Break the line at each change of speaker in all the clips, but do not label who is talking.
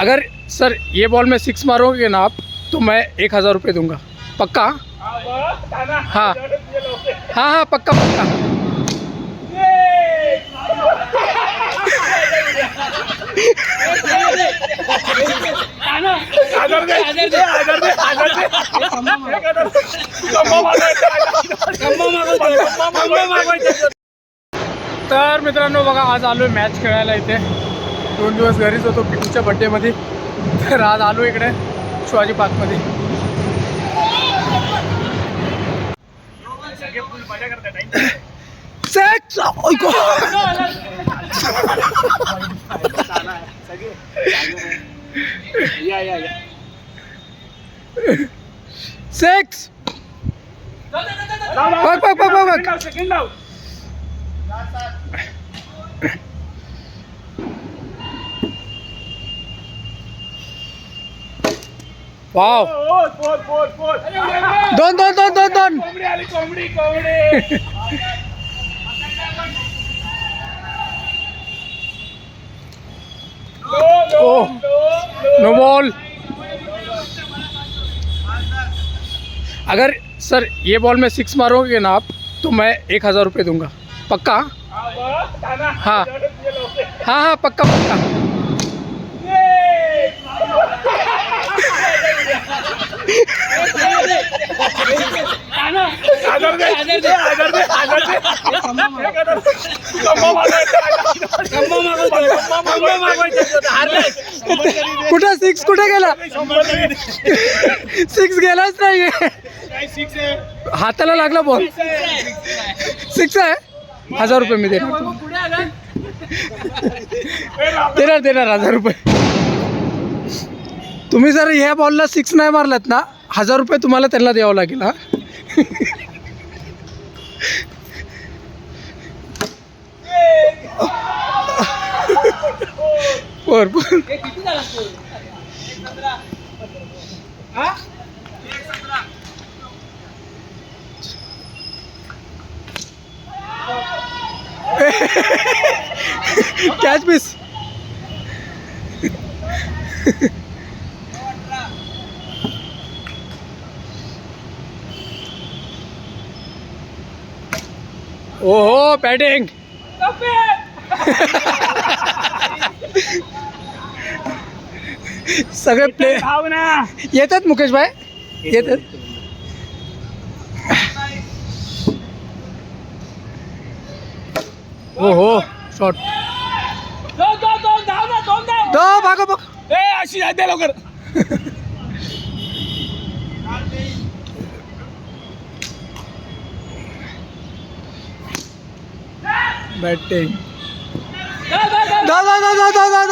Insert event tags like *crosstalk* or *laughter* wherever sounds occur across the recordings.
अगर सर ये बॉल में सिक्स मारोगे ना आप तो मैं एक हज़ार रुपये दूँगा। पक्का? हाँ। हाँ हाँ पक्का पक्का। तर मित्रांनो बघा आज आलो मॅच खेळायला इथे. दोन दिवस घरीच होतो पिकूच्या बड्डेमध्ये तर आज आलो इकडे शिवाजी पार्कमध्ये! Sex! बघ बघ बघ बघ बघ वाव दोन दोन दोन दोन दोन
कोंबडी कोंबडी
ओ नो बॉल। अगर सर ये बॉल में सिक्स मारोगे ना आप तो मैं एक हज़ार रुपये दूँगा। पक्का? हाँ हाँ। हाँ पक्का पक्का। कुठं सिक्स कुठे गेला? सिक्स गेलाच नाही हाताला लागला बॉल सिक्स आहे? हजार रुपये मी देणार. देणार देणार हजार रुपये. तुम्ही जर ह्या बॉलला सिक्स नाही मारलात ना हजार रुपये तुम्हाला त्यांना द्यावं लागेल हा. भरपूर कॅच पीस ओहो बॅटिंग। *laughs* सगळे प्ले
भाव ना
येतात मुकेश भाई? येतात? ओहो शॉट
दोन धाव ना दोन धाव.
दो भागा बघ
ए अशी जाते लवकर. *laughs*
बॅटिंग.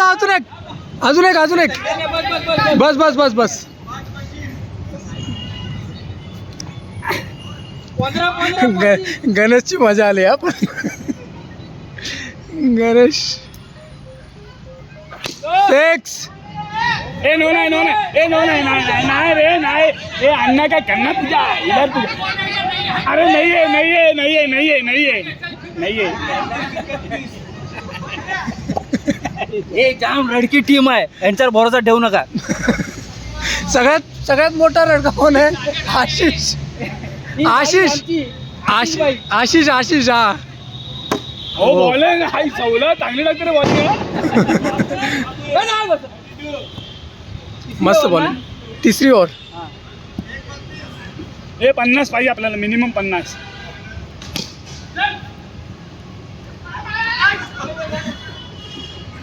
अजून एक. अजून एक अजून एक. बस बस बस बस गणेशची मजा आली हा. पण गणेश. सिक्स
ए नो नाही नो नाही. ए नो नाही नाही रे नाही. ए अण्णा काय करणार तुझ्या? इधर तुझ्या अरे नाही आहे नाही आहे नाही आहे नाही आहे नाही आहे नाही आहे
हे जाम लडकी टीम आहे. यांच्यावर भरोसा ठेवू नका.
सगळ्यात सगळ्यात मोठा रडका कोण आहे? आशिष. आशिष. आशिष आशिष आशिष हा.
हो बॉलिंग हाय सवलं चांगली लागते बॉलिंग
मस्त बॉल तिसरी ओव्हर
हे. पन्नास पाहिजे आपल्याला मिनिमम पन्नास.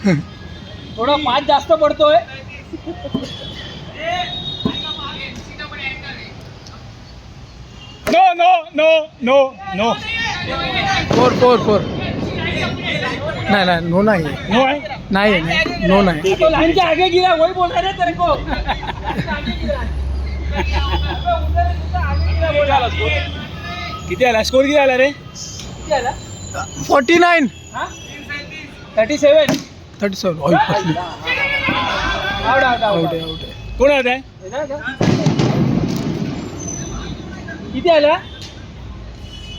थोडा पाच जास्त पडतोय.
No no no no no
four four four. नाही नाही नो नाही आहे.
नो आहे?
नाही आहे, नाही. नो नाही.
तो लाइन के आगे गिरा वही बोल रहे तेरे को
किती आला? स्कोर किती आला रे?
Forty nine
thirty seven
thirty seven out
out out
out
out
आहे आउट आहे
कोण आहे
किती आल्या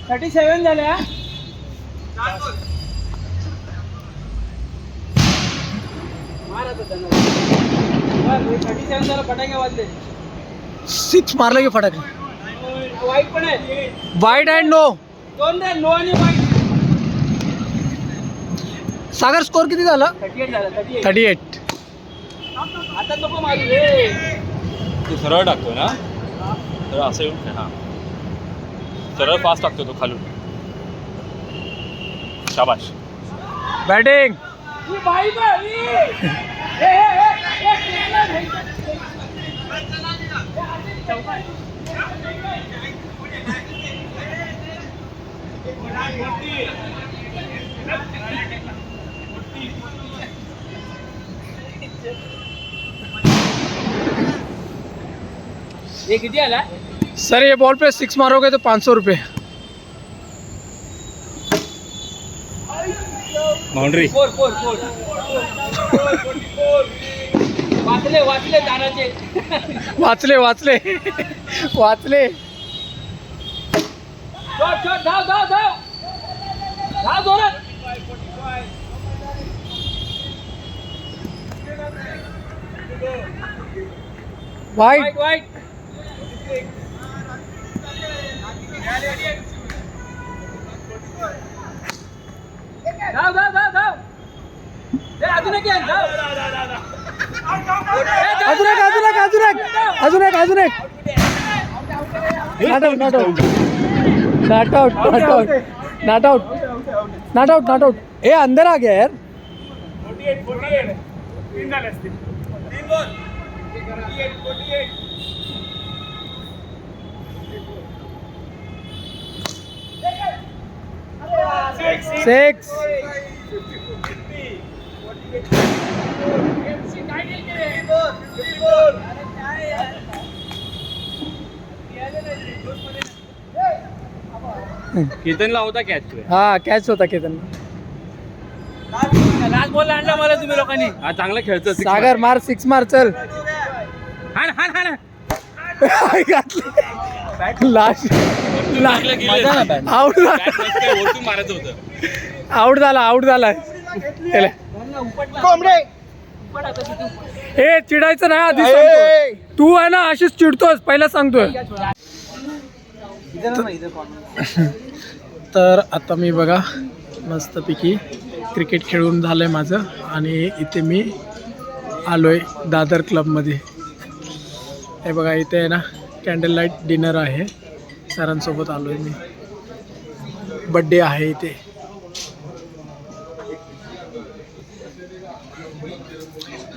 थर्टी सेवन झाल्या.
सिक्स मारलं की फटाके
वाईट पण आहे
वाईट अँड नो
दोन नो आणि वाईट
सागर स्कोर किती झाला?
थर्टी एट
तू सरळ टाकतो ना? तर असं येऊन हाँ. सरळ फास्ट टाकतो तो खालून. शाबाश
बॅटिंग
किती आला
सर ये बॉल पे सिक्स मारोगे तो पाँच सौ रुपये
बाउंड्री।
फोर फोर फोर वाचले वाचले
वाचले वाचले। वाचले।
धाव धाव धाव। धाव जोरात। धाव धाव धाव धाव अजून एक
अजून एक अजून एक अजून एक अजून एक अजून एक not out not out not out not out not out not out not out ए अंदर आ गया यार सिक्स
केतनला होता कॅच
हा कॅच होता केतन
लास्ट बॉल आणला मला तुम्ही लोकांनी
हा चांगला खेळतो
सागर मार सिक्स मार चल लास्ट आउट
होतं.
आउट झाला आउट झाला. केलं. ए चिडायचं नाही आधी. तू आहे ना अशीच चिडतोस पहिला सांगतोय. तर आता मी बघा मस्तपैकी क्रिकेट खेळून झालं आहे माझं. आणि इथे मी आलो आहे दादर क्लबमध्ये हे बघा, इथे ना कॅन्डल लाईट डिनर आहे. सरांसोबत आलो आहे मी बड्डे इथे.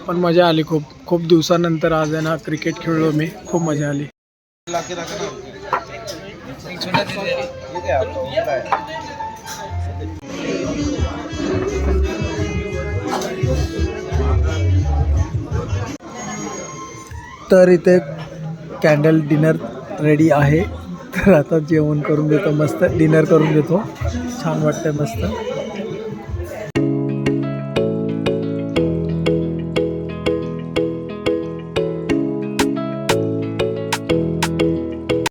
पण मज़ा आली खूप. खूप दिवसानंतर आज आहे ना क्रिकेट खेळलो मी. खूप मज़ा आली. तर इथे कॅन्डल डिनर रेडी आहे. तर आता जेवण करून देतो मस्त. डिनर करून देतो. छान वाटतं मस्त.